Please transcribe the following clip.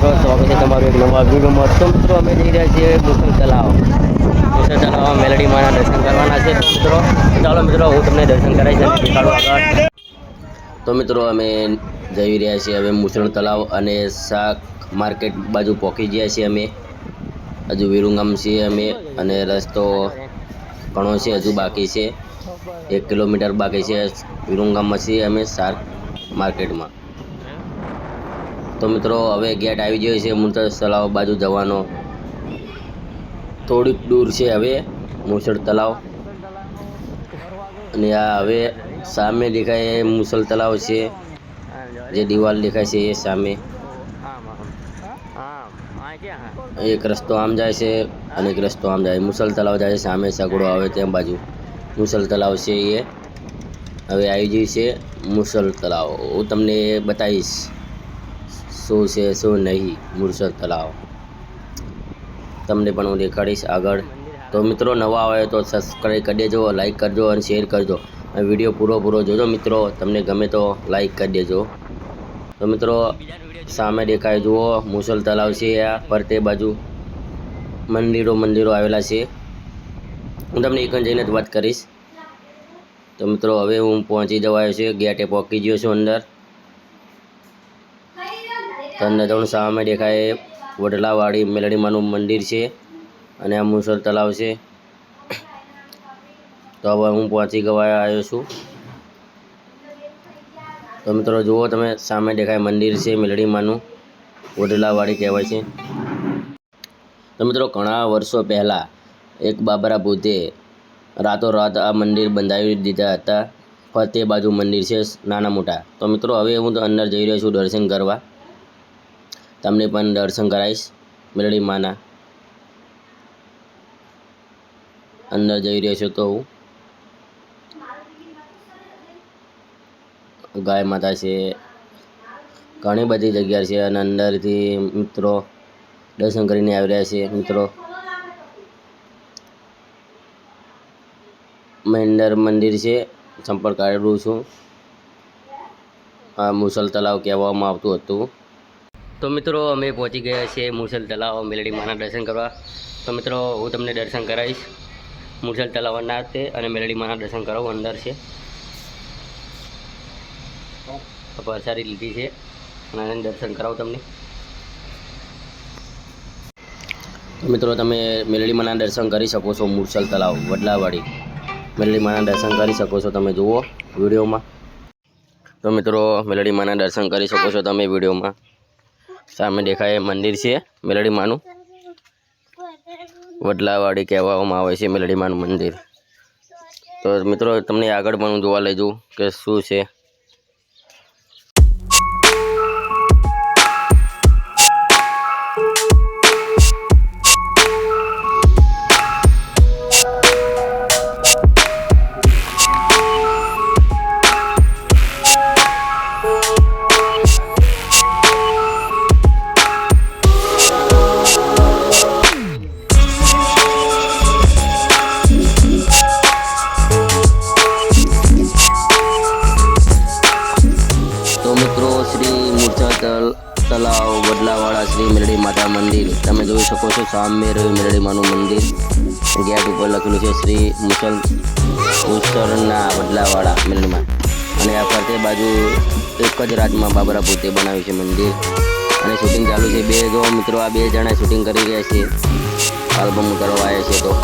મિત્રો સ્વાગત છે તમારું એક નવા વિડીયોમાં. તો મિત્રો, અમે જઈ રહ્યા છીએ મુસલ તલાવ મુસલ તલાવ મેલડી માના દર્શન કરવાના છે. મિત્રો, ચાલો મિત્રો, હું તમને દર્શન કરાવીશ અને દેખાડું આગળ. તો મિત્રો, અમે જઈ રહ્યા છીએ હવે મુસળ તલાવ અને શાક માર્કેટ બાજુ પહોંચી ગયા છીએ અમે. હજુ વિરુંગામ છીએ અમે અને રસ્તો ઘણો છે, હજુ બાકી છે. એક કિલોમીટર બાકી છે. વિરુંગામમાં છીએ અમે શાક માર્કેટમાં. તો મિત્રો, હવે ગેટ આવી ગયો છે મુસળ તલાવ બાજુ જવાનો. થોડીક દૂર છે હવે મુસળ તલાવ અને આ હવે સામે દેખાય એ મુસલ તલાવ છે. જે દિવાલ દેખાય છે એ સામે. એક રસ્તો આમ જાય છે અને એક રસ્તો આમ જાય. મુસલ તલાવ જાય છે સામે સગડો આવે ત્યાં બાજુ. મુસલ તલાવ છે એ. હવે આવી ગયું છે મુસલ તલાવ હું તમને બતાવીશ. શું છે, શું નહીં મુસલ તલાવ. તમને પણ હું દેખાડીશ આગળ. તો મિત્રો, નવા આવે તો સબસ્ક્રાઈબ કરી દેજો લાઈક કરજો અને શેર કરજો. અને વીડિયો પૂરો પૂરો જોજો મિત્રો. તમને ગમે તો લાઈક કરી દેજો. તો મિત્રો, સામે દેખાય, જુઓ મુસલ તલાવ છે આ ફરતે બાજુ મંદિરો મંદિરો આવેલા છે. હું તમને એક જઈને જ વાત કરીશ. તો મિત્રો, હવે હું પહોંચી જવાયો છે, ગેટે પહોંચી ગયો છું અંદર. અંદર સામે દેખાય વડલાવાળી મેલડીમાનું મંદિર છે અને આ મુસલ તલાવ છે. તો હવે હું પહોંચી ગવાય આવ્યો છું. તો મિત્રો જુઓ તમે સામે દેખાય મંદિર છે મેલડીમાનું. વડલાવાડી કહેવાય છે. તો મિત્રો ઘણા વર્ષો પહેલાં એક બાબરા બુદ્ધે રાતોરાત આ મંદિર બંધાવી દીધા હતા. ફરતે બાજુ મંદિર છે નાના મોટા. તો મિત્રો હવે હું અંદર જઈ રહ્યો છું દર્શન કરવા. તમને પણ દર્શન કરાવીશ, મેલડી માના. અંદર જઈ રહ્યો છું તો હું. ગાય માતા છે. ઘણી બધી જગ્યા છે અને અંદરથી મિત્રો દર્શન કરીને આવી રહ્યા છે, મિત્રો. મહેન્દર મંદિર છે, સંપર્ક કરેલું છું. આ મુસલ તલાવ કહેવામાં આવતું હતું. તો મિત્રો, અમે પહોંચી ગયા છીએ મુસલ તલાવ મેલડી માના દર્શન કરવા. તો મિત્રો, હું તમને દર્શન કરાવીશ. મુસલ તલાવના તે અને મેલડી માના દર્શન કરાવું અંદર છે. પરસારી લીધી છે. અને દર્શન કરાવું તમને. મિત્રો, તમે મેલડીમાના દર્શન કરી શકો છો મુરસલ તલાવ વડલાવાડી. મેલડીમાના દર્શન કરી શકો છો તમે, જુઓ વિડીયોમાં. તો મિત્રો મેલડીમાના દર્શન કરી શકો છો તમે વિડીયોમાં. સામે દેખાય મંદિર છે, મેલડી માનું. વડલાવાડી કહેવામાં આવે છે, મેલડી માનું મંદિર. તો મિત્રો, તમને આગળ પણ હું જોવા લઈ જઉં કે શું છે. શ્રી મૂર્છા, તલ, તલાવ વડલાવાળા શ્રી મેરડી માતા મંદિર. તમે જોઈ શકો છો સામે રહ્યું મેરડી માનું મંદિર. ગેટ ઉપર લખેલું છે શ્રી મુસલ મુસલના વડલાવાળા મેરડીમાં અને આ ફરતે બાજુ એક જ રાતમાં બાબરા પોતે બનાવ્યું છે મંદિર. અને શૂટિંગ ચાલુ છે. બે જો મિત્રો આ બે જણા શૂટિંગ કરી રહ્યા છે. આલ્બમ કરવા આવ્યા છે તો.